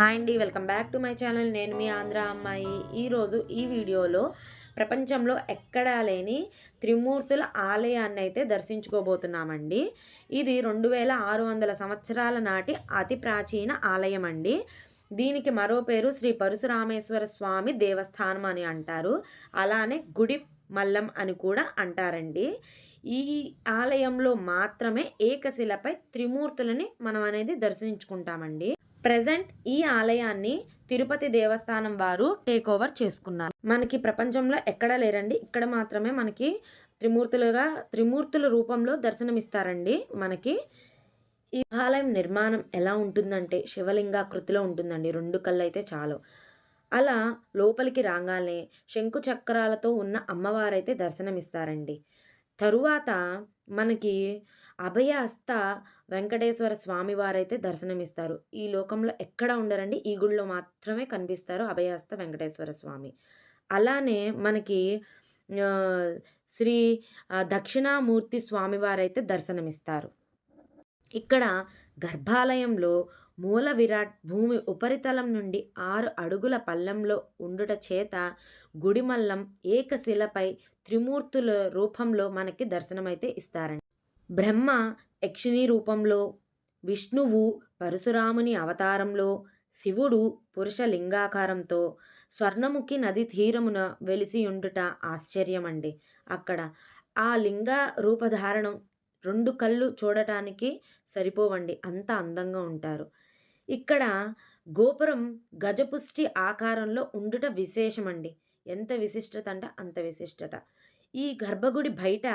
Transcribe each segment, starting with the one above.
Hi అండి welcome back to my channel. నేను మీ ఆంధ్ర అమ్మాయి. ఈరోజు ఈ వీడియోలో ప్రపంచంలో ఎక్కడా లేని త్రిమూర్తుల ఆలయాన్ని అయితే దర్శించుకోబోతున్నామండి. ఇది రెండు వేల ఆరు వందల సంవత్సరాల నాటి అతి ప్రాచీన ఆలయం అండి. దీనికి మరో పేరు శ్రీ పరశురామేశ్వర స్వామి దేవస్థానం అని అంటారు. అలానే గుడి మల్లం అని కూడా అంటారండి. ఈ ఆలయంలో మాత్రమే ఏకశిలపై త్రిమూర్తులని మనం అనేది దర్శించుకుంటామండి. ప్రజెంట్ ఈ ఆలయాన్ని తిరుపతి దేవస్థానం వారు టేక్ ఓవర్ చేసుకున్నారు. మనకి ప్రపంచంలో ఎక్కడా లేరండి. ఇక్కడ మాత్రమే మనకి త్రిమూర్తులుగా త్రిమూర్తుల రూపంలో దర్శనమిస్తారండి మనకి. ఈ ఆలయం నిర్మాణం ఎలా ఉంటుందంటే శివలింగాకృతిలో ఉంటుందండి. రెండు కళ్ళు అయితే చాలు. అలా లోపలికి రాగానే శంకు చక్రాలతో ఉన్న అమ్మవారైతే దర్శనమిస్తారండి. తరువాత మనకి అభయ హస్త వెంకటేశ్వర స్వామి వారైతే దర్శనమిస్తారు. ఈ లోకంలో ఎక్కడ ఉండరండి. ఈ గుడిలో మాత్రమే కనిపిస్తారు అభయహస్త వెంకటేశ్వర స్వామి. అలానే మనకి శ్రీ దక్షిణామూర్తి స్వామివారైతే దర్శనమిస్తారు. ఇక్కడ గర్భాలయంలో మూల విరాట్ భూమి ఉపరితలం నుండి ఆరు అడుగుల పల్లంలో ఉండుట చేత గుడిమల్లం ఏకశిలపై త్రిమూర్తుల రూపంలో మనకి దర్శనమైతే ఇస్తారండి. బ్రహ్మ యక్షిణి రూపంలో విష్ణువు పరశురాముని అవతారంలో శివుడు పురుష లింగాకారంతో స్వర్ణముఖి నది తీరమున వెలిసి ఉండుట ఆశ్చర్యమండి. అక్కడ ఆ లింగ రూపధారణం రెండు కళ్ళు చూడటానికి సరిపోవండి. అంత అందంగా ఉంటారు. ఇక్కడ గోపురం గజపుష్టి ఆకారంలో ఉండుట విశేషమండి. ఎంత విశిష్టత అంటే అంత విశిష్టత. ఈ గర్భగుడి బయట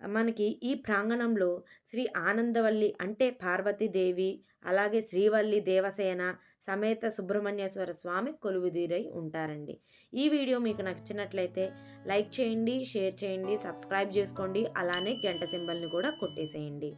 మనకి ఈ ప్రాంగణంలో శ్రీ ఆనందవల్లి అంటే పార్వతీదేవి అలాగే శ్రీవల్లి దేవసేన సమేత సుబ్రహ్మణ్యేశ్వర స్వామి కొలువుదీరై ఉంటారండి. ఈ వీడియో మీకు నచ్చినట్లయితే లైక్ చేయండి షేర్ చేయండి సబ్స్క్రైబ్ చేసుకోండి అలానే గంట సింబల్ని కూడా కొట్టేసేయండి.